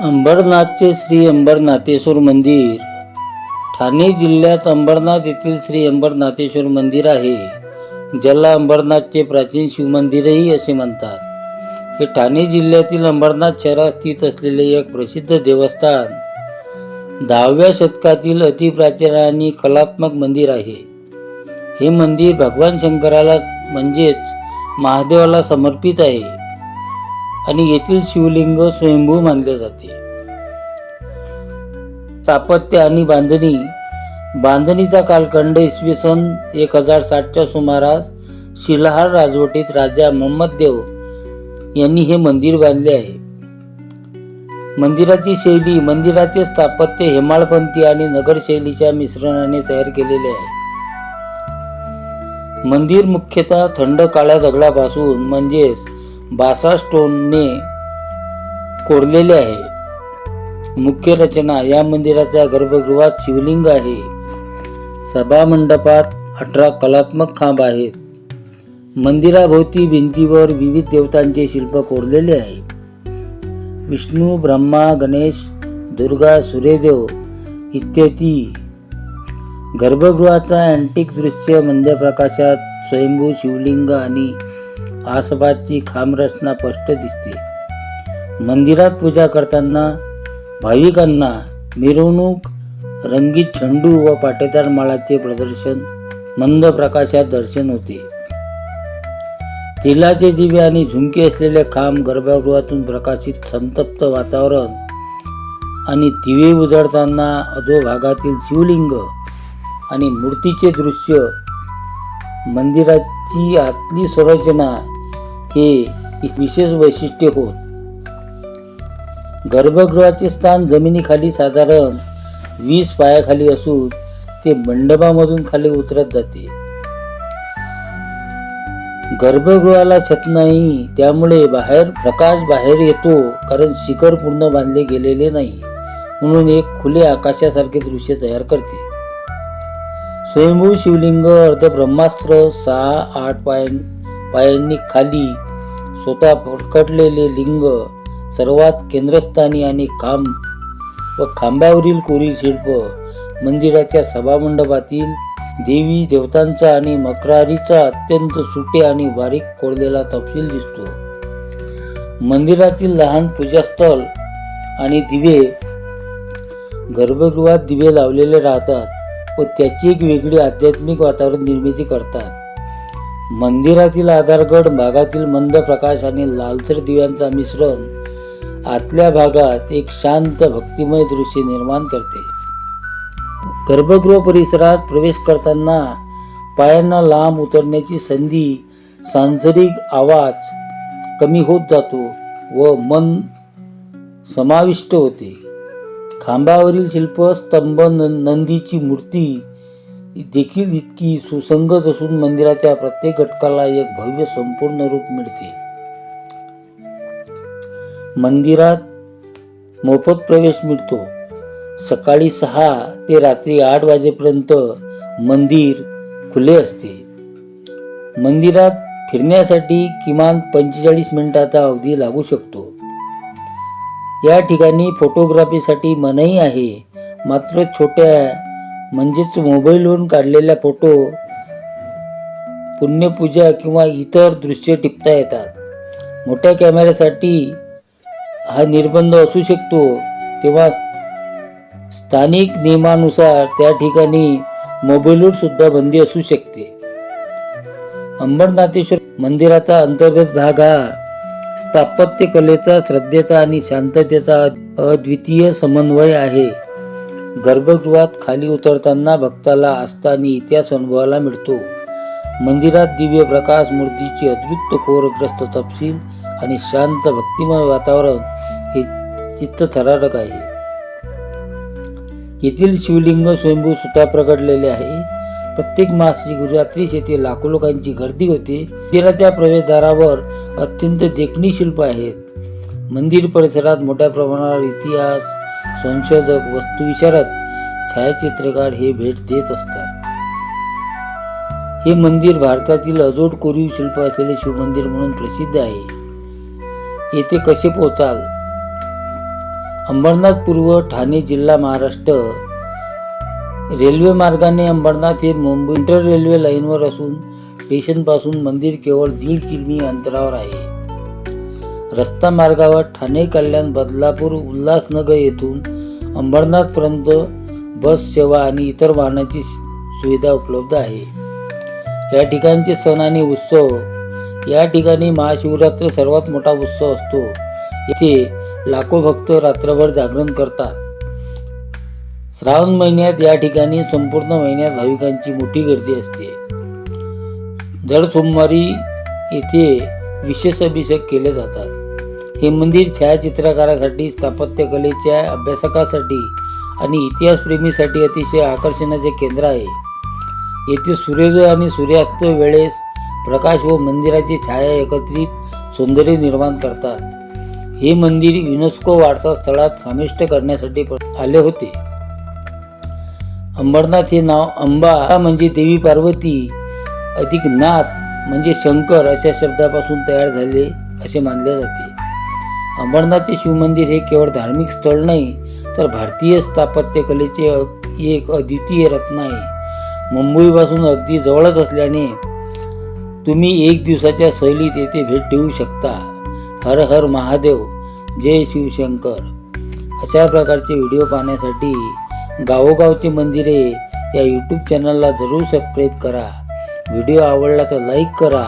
अंबरनाथचे श्री अंबरनाथेश्वर मंदिर. ठाणे जिल्ह्यात अंबरनाथ येथील श्री अंबरनाथेश्वर मंदिर आहे. ज्याला अंबरनाथचे प्राचीन शिवमंदिरही असे म्हणतात. हे ठाणे जिल्ह्यातील अंबरनाथ शहरात स्थित असलेले एक प्रसिद्ध देवस्थान. दहाव्या शतकातील अतिप्राचीन आणि कलात्मक मंदिर आहे. हे मंदिर भगवान शंकराला म्हणजेच महादेवाला समर्पित आहे. आणि येथील शिवलिंग स्वयंभू मानले जाते. स्थापत्य आणि बांधणी. बांधणीचा कालखंड इसवी सन एक हजार साठच्या सुमारास शिलाहार राजवटीत राजा मोहम्मद देव यांनी हे मंदिर बांधले आहे. मंदिराची शैली मंदिराचे स्थापत्य हेमाळपंथी आणि नगर शैलीच्या मिश्रणाने तयार केलेले आहे. मंदिर मुख्यतः थंड काळ्या दगडापासून म्हणजेच बासा स्टोनने कोरलेले आहे. मुख्य रचना या मंदिराच्या गर्भगृहात शिवलिंग आहे. सभा मंडपात अठरा कलात्मक खांब आहेत. मंदिराभोवती भिंतीवर विविध देवतांचे शिल्प कोरलेले आहे. विष्णू ब्रह्मा गणेश दुर्गा सूर्यदेव इत्यादी. गर्भगृहाचा अँटिक दृश्य मंदप्रकाशात स्वयंभू शिवलिंग आणि आसबाची खांबरचना स्पष्ट दिसते. मंदिरात पूजा करताना भाविकांना मिरवणूक रंगीत झेंडू व पाटेदार माळाचे प्रदर्शन मंद प्रकाशात दर्शन होते. तेलाचे दिवे आणि झुमके असलेले खांब गर्भगृहातून प्रकाशित संतप्त वातावरण आणि दिवे उजळताना अधोभागातील शिवलिंग आणि मूर्तीचे दृश्य मंदिराची आतली संरचना हे एक विशेष वैशिष्ट्य होत. गर्भगृहाचे स्थान जमिनीखाली साधारण वीस पायाखाली असून ते मंडपामधून खाली उतरत जाते. गर्भगृहाला छत नाही त्यामुळे बाहेर प्रकाश बाहेर येतो कारण शिखर पूर्ण बांधले गेलेले नाही म्हणून एक खुले आकाशासारखे दृश्य तयार करते. स्वयंभू शिवलिंग अर्ध ब्रह्मास्त्र सहा आठ पाय पायांनी खाली स्वतः प्रकटलेले लिंग सर्वात केंद्रस्थानी आणि खांब व खांबावरील कोरील शिल्प मंदिराच्या सभामंडपातील देवी देवतांचा आणि मक्रारीचा अत्यंत सुटे आणि बारीक कोरलेला तपशील दिसतो. मंदिरातील लहान पूजास्थळ आणि दिवे गर्भगृहात दिवे लावलेले राहतात व त्याची एक वेगळी आध्यात्मिक वातावरण निर्मिती करतात. मंदिरातील आधारगड भागातील मंद प्रकाश आणि लालसर दिव्यांचा मिश्रण आतल्या भागात एक शांत भक्तिमय दृश्य निर्माण करते. गर्भगृह परिसरात प्रवेश करताना पायांना लांब उतरण्याची संधी सांसारिक आवाज कमी होत जातो व मन समाविष्ट होते. खांबावरील शिल्प स्तंभ न- नंदीची मूर्ती देखील इतकी सुसंगत असून मंदिराच्या प्रत्येक घटकाला एक भव्य संपूर्ण रूप मिळते. मंदिरात मोफत प्रवेश मिळतो. सकाळी सहा ते रात्री आठ वाजेपर्यंत मंदिर खुले असते. मंदिरात फिरण्यासाठी किमान पंचेचाळीस मिनिटाचा अवधी लागू शकतो. या ठिकाणी फोटोग्राफीसाठी मनाई आहे. मात्र छोट्या म्हणजेच मोबाईलवरून काढलेल्या फोटो पुण्यपूजा किंवा इतर दृश्य टिपता येतात. मोठ्या कॅमेऱ्यासाठी हा निर्बंध असू शकतो. तेव्हा स्थानिक नियमानुसार त्या ठिकाणी मोबाईलवर सुद्धा बंदी असू शकते. अंबरनाथेश्वर मंदिराचा अंतर्गत भाग हा स्थापत्य कलेचा श्रद्धेचा आणि शांततेचा अद्वितीय समन्वय आहे. गर्भगृहात खाली उतरताना भक्ताला आस्था आणि इतिहास अनुभवायला मिळतो. मंदिरात दिव्य प्रकाश मूर्तीची अदृत्य कोरग्रस्त तपशील आणि शांत भक्तिमय वातावरण हे चित्तथरारक आहे. येथील शिवलिंग स्वयंभू सुद्धा प्रगटलेले आहे. प्रत्येक मासिक रात्रीच येथे लाखो लोकांची गर्दी होते. मंदिराच्या प्रवेशद्वारावर अत्यंत देखणी शिल्प आहेत. मंदिर परिसरात मोठ्या प्रमाणावर इतिहास संशोधक वस्तुविशारद छायाचित्रकार हे भेट देत असतात. हे मंदिर भारतातील अजोड कोरीव शिल्प असलेले शिवमंदिर म्हणून प्रसिद्ध आहे. येथे कसे पोहोचाल? अंबरनाथ पूर्व ठाणे जिल्हा महाराष्ट्र रेल्वे मार्गाने अंबरनाथ हे मुंबई इंटर रेल्वे लाईनवर असून स्टेशनपासून मंदिर केवळ दीड किमी अंतरावर आहे. रस्ता मार्गावर ठाणे कल्याण बदलापूर उल्हासनगर येथून अंबरनाथपर्यंत बस सेवा आणि इतर वाहनाची सुविधा उपलब्ध आहे. या ठिकाणचे सण आणि उत्सव. या ठिकाणी महाशिवरात्र सर्वात मोठा उत्सव असतो. येथे लाखो भक्त रात्रभर जागरण करतात. श्रावण महिन्यात या ठिकाणी संपूर्ण महिन्यात भाविकांची मोठी गर्दी असते. दर सोमवारी येथे विशेष अभिषेक केले जातात. हे मंदिर छायाचित्रकारासाठी स्थापत्यकलेच्या अभ्यासकासाठी आणि इतिहासप्रेमीसाठी अतिशय आकर्षणाचे केंद्र आहे. येथे सूर्योदय आणि सूर्यास्त वेळेस प्रकाश व मंदिराची छाया एकत्रित सौंदर्य निर्माण करतात. हे मंदिर युनेस्को वारसा स्थळात समाविष्ट करण्यासाठी प- आले होते. अंबरनाथ हे नाव अंबा म्हणजे देवी पार्वती अधिक नाथ म्हणजे शंकर अशा शब्दापासून तयार झाले असे मानले जाते. अंबरनाथ शिव शिवमंदिर हे केवळ धार्मिक स्थळ नाही तर भारतीय स्थापत्यकलेचे एक अद्वितीय रत्न आहे. मुंबईपासून अगदी जवळच असल्याने तुम्ही एक दिवसाच्या सहलीत येथे भेट देऊ शकता. हर हर महादेव जय शिवशंकर. अशा प्रकारचे व्हिडिओ पाहण्यासाठी गावोगावची मंदिरे या यूट्यूब चॅनलला जरूर सबस्क्राईब करा. व्हिडिओ आवडला तर लाईक करा.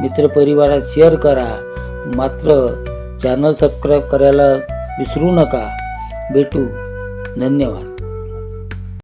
मित्रपरिवारात शेअर करा. मात्र चॅनल सबस्क्राईब करायला विसरू नका. भेटू. धन्यवाद.